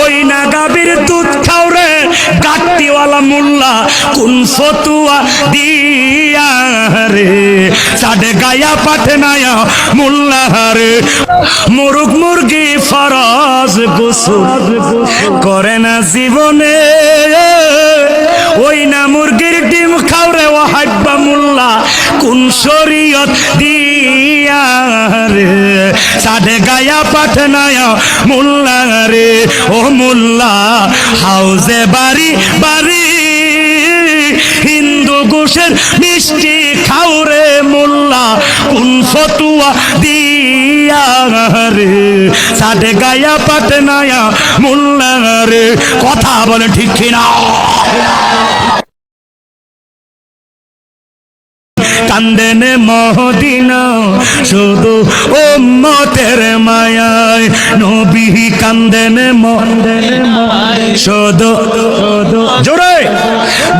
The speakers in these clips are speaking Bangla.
ওই না গাবির দুধ খাও রে? গাট্টিওয়ালা মোল্লা, কোন ফতুয়া দিয়া রে? সাডে গায়া পাঠে নায়া মোল্লা রে। মুরুগ মুরগি ফরজ গোসল করে না জীবনে। ওই না মুরগির ডিম খাও রে ও হাব্বা মোল্লা, কোন শরীয়ত দিয়া সাডে গায়া পাঠে নায়া মোল্লা রে, ও মোল্লা, হাউজে বাড়ি বাড়ি। হিন্দু গোষের মিষ্টি খাওরে মোল্লা, কোন ফতুয়া দিয়া রে। সাডে গায়া পাটে নায়া মোল্লা রে, কথা বলে ঠিক কিনা? কান্দেনে মহদিনা, শুধু ও মতের মায়ায় নবী কান্দেনে মন্দেনে শুধু জোরে!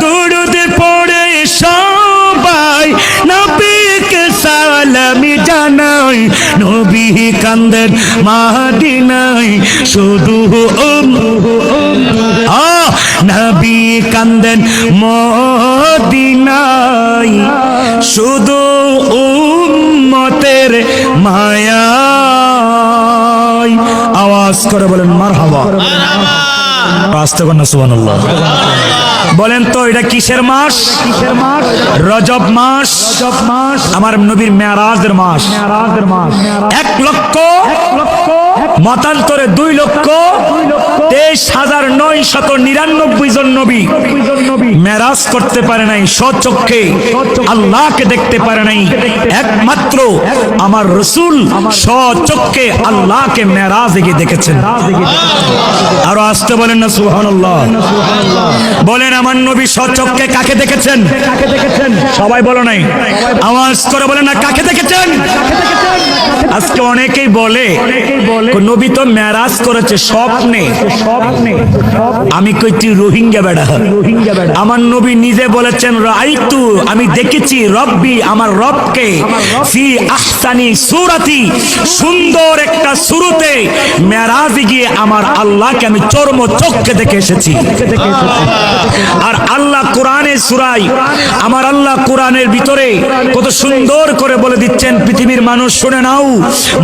দুরুদে পড়ে সবাই নবীকে সালামি জানাই নবী কান্দেন মাদিনাই শুধু নবী কান্দেন মদিনাই শুধু উম্মতের মায়া আওয়াজ করে বলেন মার হাওয়া বলেন তো, এটা কিসের মাস? কিসের মাস রজব মাস। রজব মাস আমার নবীর মেয়ারাজের মাস। মেয়ারাজের মাস এক লক্ষ এক লক্ষ মতান্তরে দুই লক্ষ, তেইশ হাজার নয় শত নিরানব্বই জন নবী মেরাজ করতে পারে নাই সচক্ষে আল্লাহকে দেখতে পারে নাই। একমাত্র আমার রসুল সচক্ষে আল্লাহকে মেরাজ গিয়ে দেখেছেন। আরও আসতে বলেন না সুবহানাল্লাহ? বলেন আমার নবী সচক্ষে কাকে দেখেছেন? কাকে দেখেছেন? সবাই বলো নাই। আওয়াজ করে বলেন না কাকে দেখেছেন? আজকে অনেকেই বলে নবী তো মেরাজ করেছে স্বপ্নে। স্বপ্নে আমি রোহিঙ্গা বেড়া আমার নবী নিজে বলেছেন রাইতু আমি দেখেছি রব্বি আমার রবকে ফি আহসানি সুরাতি। সুন্দর একটা শুরুতে মেরাজ গিয়ে আমার আল্লাহকে আমি চর্ম চোখকে দেখে এসেছি। আর আল্লাহ কোরআনে সুরাই, আমার আল্লাহ কোরআনের ভিতরে কত সুন্দর করে বলে দিচ্ছেন, পৃথিবীর মানুষ শুনে নাও,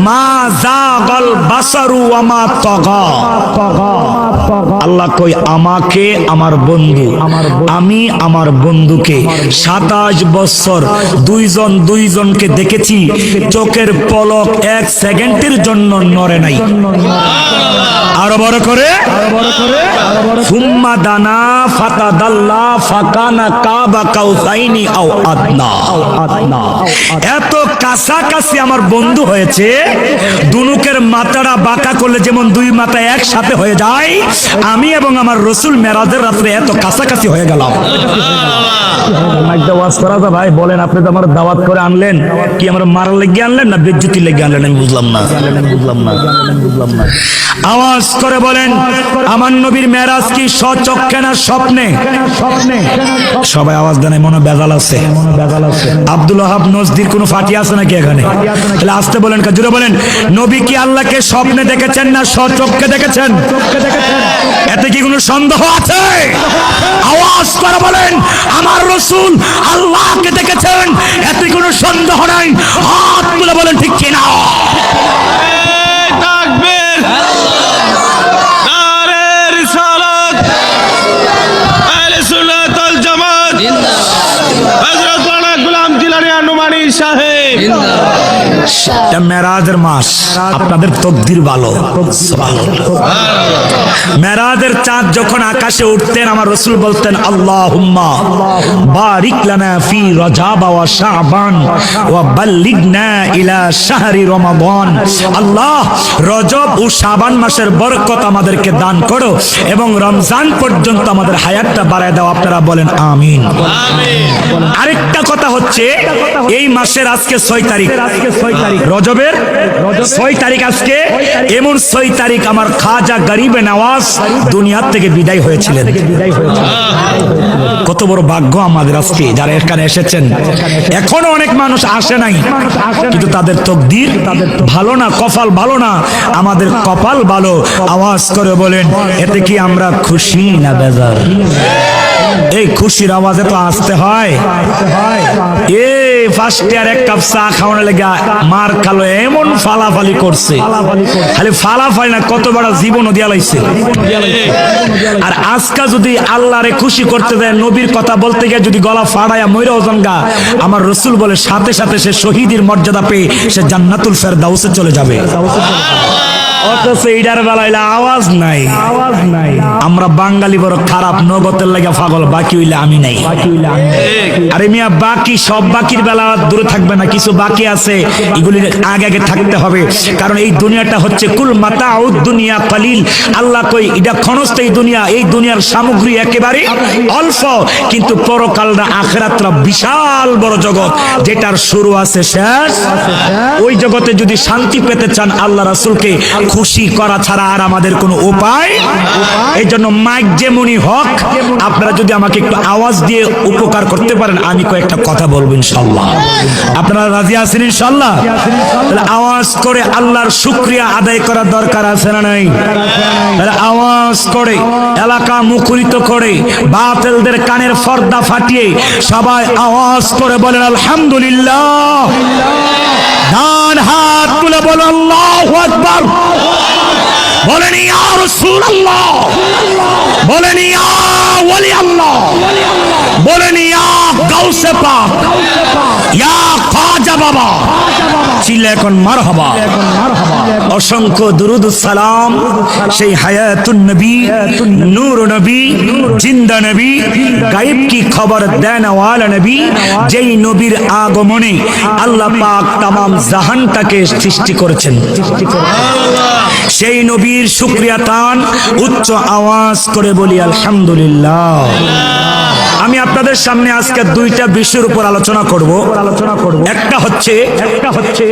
মা জাগাল বাসারু আমা তগা। আল্লাহ কই, আমাকে, আমার বন্ধু, আমি আমার বন্ধুকে সাতাশ বছর দুইজন দুইজনকে দেখেছি, চোখের পলক এক সেকেন্ডের জন্য নড়ে নাই। আরও বড় করে। এত কাছাকাছি আমার বন্ধু হয়েছে, দুনুকের বাঁকা করলে যেমন দুই একসাথে হয়ে যায়, আমি এবং আমার রসুল মেরাজের রাত্রে এত কাছাকাছি হয়ে গেলাম। ভাই বলেন আপনি তো আমার দাওয়াত করে আনলেন কি আমার লেগে আনলেন না লেগে আনলেন আমি আওয়াজ করে বলেন, আমার নবীর মেরাজ কি সচক্ষে না স্বপ্নে? সবাই আওয়াজ দেন মনে বেজাল আছে। আব্দুল ওহাব নজদির কোনো ফাটি আছে নাকি এখানে? তাহলে আসতে বলেন কাজুরে বলেন, নবী কি আল্লাহকে স্বপ্নে দেখেছেন না সচক্ষে দেখেছেন? এতে কি কোনো সন্দেহ আছে? আওয়াজ করে বলেন, আমার রসুল আল্লাহকে দেখেছেন, এতে কোনো সন্দেহ নাই। হাত তুলে বলেন, ঠিক কিনা? সাহেব এটা মেরাজের মাস। আপনাদের তকদির ভালো। মেরাজের চাঁদ যখন আকাশে উঠতেন আমার রসুল বলতেন আল্লাহ হুম্মা বারিক লানা ফি রজাব ওয়া শাবান ওয়া বাল্লিগনা ইলা শাহরি রমাদান। আল্লাহ রজব ও শাবান মাসের বরকত আমাদেরকে দান করো এবং রমজান পর্যন্ত আমাদের হায়াতটা বাড়ায় দাও। আপনারা বলেন আমিন। আরেকটা কথা হচ্ছে এই মাসের আজকে ছয় তারিখ আজকে ছয় তারিখ। রজবের ছয় তারিখ আজকে। এমন ছয় তারিখ আমার খাজা গরিবে নওয়াজ দুনিয়ার থেকে বিদায় হয়েছিলেন। কত বড় ভাগ্য আমাদের আজকে। যারা এখানে এসেছেন এখনও অনেক মানুষ আসে নাই। কিন্তু তাদের তকদির ভালো না কপাল ভালো না। আমাদের কপাল ভালো। আওয়াজ করে বলেন এতে কি আমরা খুশি না বেজার? এই খুশির আওয়াজে তো আসতে হয়। এ ফার্স্ট ইয়ার এক কাপ চা খাওয়ানো লেগে মার খালো এমন ফালাফালি করছে। খালি ফালাফালি না কত বড় জীবনও দিয়া লাইছে। আর আজকা যদি আল্লাহরে খুশি করতে নবীর কথা বলতে গিয়ে যদি গলা ফাড়ায়া ময়রা ওজন গা আমার রসুল বলে সাথে সাথে সে শহীদের মর্যাদা পেয়ে সে জান্নাতুল ফেরদাউসে চলে যাবে। অথচ এইটার বেলায় আওয়াজ নাই। আওয়াজ নাই। আমরা বাঙালি বড় খারাপ নগতের লাগে পাগল বাকি হইলে আমি নাই। আরে মিয়া বাকি সব বাকির বেলা দূরে থাকবে না, কিছু বাকি আছে, এগুলি আগে আগে থাকতে হবে। কারণ এই দুনিয়াটা হচ্ছে কুল মাতা দুনিয়া কালিল। আল্লাহ কই, এটা ক্ষণস্থায়ী দুনিয়া, এই দুনিয়ার সামগ্রী একেবারে অল্প, কিন্তু পরকালরা আখেরাতরা বিশাল বড় জগৎ, যেটার শুরু আছে, শেষ। ওই জগতে যদি শান্তি পেতে চান আল্লাহ রাসূলকে, খুশি করা ছাড়া আর আমাদের কোনো উপায় এই জন্য মাইক যেমনই হক, আপনারা যদি আমাকে একটু আওয়াজ দিয়ে উপকার করতে পারেন, আমি কয়েকটা কথা বলব ইনশাল্লাহ আপনারা রাজি আছেন ইনশাল্লাহ তাহলে আওয়াজ করে আল্লাহর শুক্রিয়া আদায় করার দরকার আছে না নাই? তাহলে আওয়াজ করে এলাকা মুখরিত করে বাতিলদের কানের পর্দা ফাটিয়ে সবাই আওয়াজ করে বলেন আলহামদুলিল্লাহ। ডান হাত তুলে বলেন আল্লাহু আকবার। বলেন ইয়া রাসূলুল্লাহ। বলেন ইয়া ওলি আল্লাহ বলেন ইয়া গাউসে পাক ইয়া খাজা বাবা। এখন মারহাবা। অসংখ্য দুরুদ সালাম। সেই হায়াতুন নবী, নূর নবী, জিন্দা নবী, গায়েব কি খবর নবী? যেই নবীর আগমনে আল্লাহ পাক তামাম জাহানটাকে সৃষ্টি করেছেন। সেই নবীর শুক্রিয়া তান উচ্চ আওয়াজ করে বলি আলহামদুলিল্লাহ। আমি আপনাদের সামনে আজকে দুইটা বিষয়ের উপর আলোচনা করব। আলোচনা করব একটা হচ্ছে একটা হচ্ছে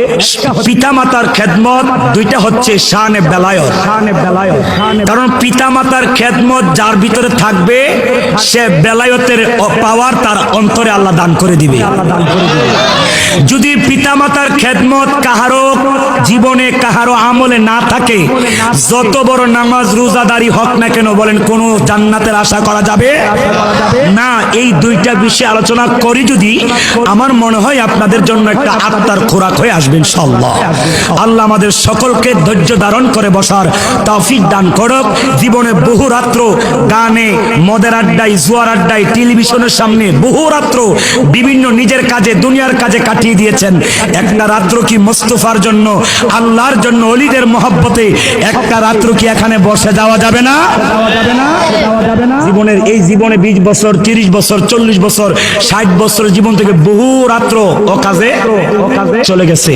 পিতামাতার খেদমত, দুইটা হচ্ছে শানে বেলায়ত। শানে বেলায়ত কারণ পিতামাতার খেদমত যার ভিতরে থাকবে, সে বেলায়তের পাওয়ার তার অন্তরে আল্লাহ দান করে দিবে। যদি পিতামাতার খেদমত কাহারো জীবনে কাহারো আমলে না থাকে, যত বড় নামাজ রোজাদারি হক না কেন বলেন, কোন জান্নাতের আশা করা যাবে? না এই দুইটা বিষয়ে আলোচনা করি যদি, আমার মনে হয় আপনাদের জন্য একটা আত্মার খোরাক হয়ে আসবেন ইনশাআল্লাহ। আল্লাহ আমাদের সকলকে ধৈর্য ধারণ করে বসার তৌফিক দান করুক। জীবনে বহু রাত্র গানে, মদের আড্ডায়, জুয়ার আড্ডায়, টেলিভিশনের সামনে বহু রাত্র বিভিন্ন নিজের কাজে, দুনিয়ার কাজে কাটিয়ে দিয়েছেন। একটা রাত্র কি মোস্তফার জন্য, আল্লাহর জন্য, অলিদের মহব্বতে একটা রাত্র কি এখানে বসে যাওয়া যাবে না? জীবনের এই জীবনে বিশ বছর, তিরিশ বছর, চল্লিশ বছর, ষাট বছর জীবন থেকে বহু রাত্র ও কাজে চলে গেছে।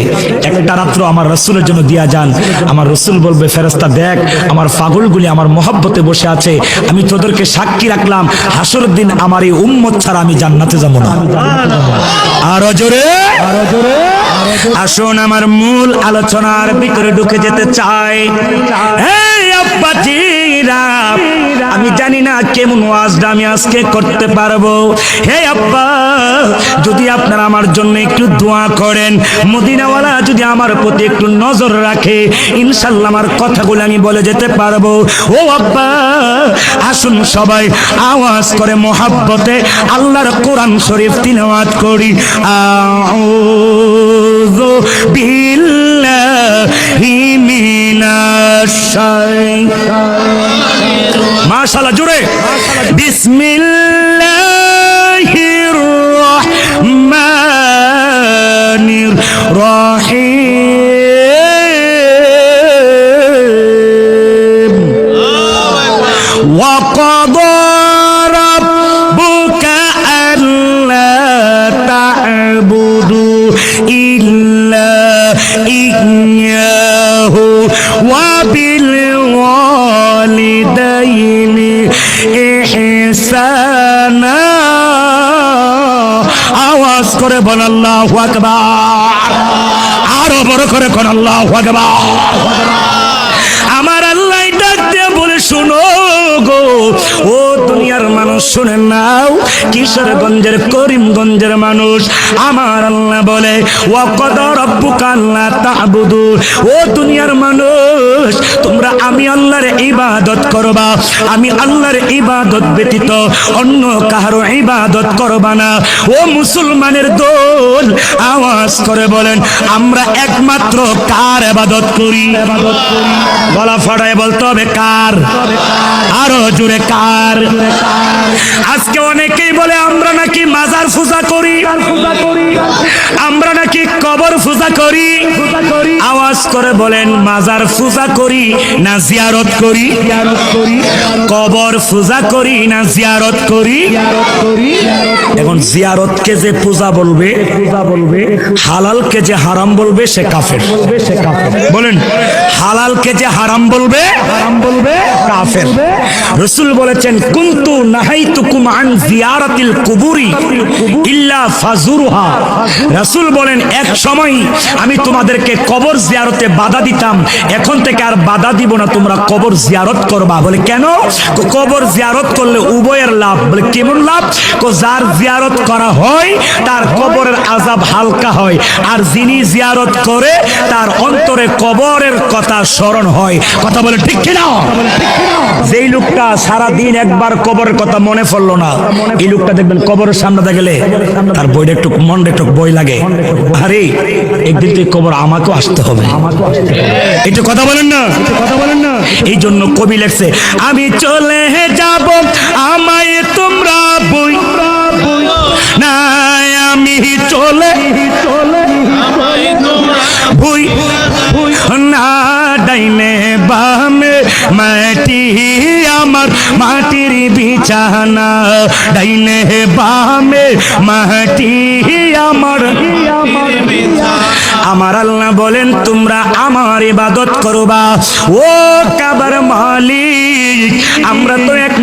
একটা রাত্র আমার রসুলের জন্য দিয়া যান। আমার রসুল বলবে ফেরস্তা দেখ, আমার পাগলগুলি আমার মহব্বতে বসে আছে। আমি তোদেরকে সাক্ষী রাখলাম হাসর দিন আমার এই উম্মত ছাড়া আমি জান্নাতে যাব না। আরও জোরে? আসুন, আমার মূল আলোচনার ভিতরে ঢুকে যেতে চাই। এই আব্বাজিরা আমি জানি না কেমন ওয়াজটা আমি আজকে করতে পারব। হে আব্বা, যদি আপনারা আমার জন্য একটু দোয়া করেন, মদিনাওয়ালা যদি আমার প্রতি একটু নজর রাখে, ইনশাল্লাহ আমার কথাগুলো আমি বলে যেতে পারব। ও আব্বা, আসুন সবাই আওয়াজ করে মোহাব্বতে আল্লাহর কোরআন শরীফ তিলাওয়াত করি। আউযু বিল্লাহি মাশাআল্লাহ জুড়ে বিসমিল্লাহির করে বল আল্লাহ আরও বড় করে কোন আল্লাহ শুনে নাও, কিশোরগঞ্জের করিমগঞ্জের মানুষ। আমার আল্লাহ বলে রব্বুকা আল্লাহ তা'বুদু। ও দুনিয়ার মানুষ, তোমরা আমি আল্লাহর ইবাদত করবা। আমি আল্লাহর ইবাদত ব্যতীত অন্য কাহারো ইবাদত করবা না। ও মুসলমানের দোল, আওয়াজ করে বলেন, আমরা একমাত্র কার ইবাদত করি? গলা ফাটায় বলতে হবে কার? আরও জুড়ে কার? আজকে অনেকেই বলে, আমরা নাকি মাজার পূজা করি। আমরা নাকি কবর পূজা করি। আওয়াজ করে বলেন, মাজার পূজা করি না জিয়ারত করি? কবর পূজা করি না জিয়ারত করি? এখন জিয়ারতকে যে পূজা বলবে পূজা বলবে হালালকে যে হারাম বলবে, সে কাফের। বলেন, হালালকে যে হারাম বলবে হারাম বলবে কাফের। রসুল বলেছেন, কুন্তু নাহাইতুকুম আন জিয়ারাতিল কুবুরি ইল্লা ফাজুরুহা। রাসূল বলেন, এক সময় আমি তোমাদেরকে কবর জিয়ারতে বাধা দিতাম, এখন থেকে আর বাধা দিব না, তোমরা কবর জিয়ারত করবা। বলে, কেন? কবর জিয়ারত করলে উভয়ের লাভ। বলে, কেমন লাভ? যার জিয়ারত করা হয়, তার কবরের আজাব হালকা হয়, আর যিনি জিয়ারত করে, তার অন্তরে কবরের কথা স্মরণ হয়। কথা বলে ঠিক কিনা? যেই লোকটা সারা দিন একবার কবরের কথা মনে পড়ল না। এই লোকটা দেখবেন কবরের সামনে গেলে তার বইটা একটু মনটা একটু বই লাগে। আরে, একদিন তুই কবর আমাকেও আসতে হবে। একটু কথা বলেন না। কথা বলেন না এই জন্য কবি লেখছে, আমি চলে যাব, আমায় তোমরা বই না আমি চলে চলে ভুই না ডাইনে বামে মাটি আমার মাটির বিছানা ডাইনে বামে মাটি আমার। আমার আল্লাহ বলেন, তোমরা আমার ইবাদত করবা। ও কাবার মালিক, আমরা তো এক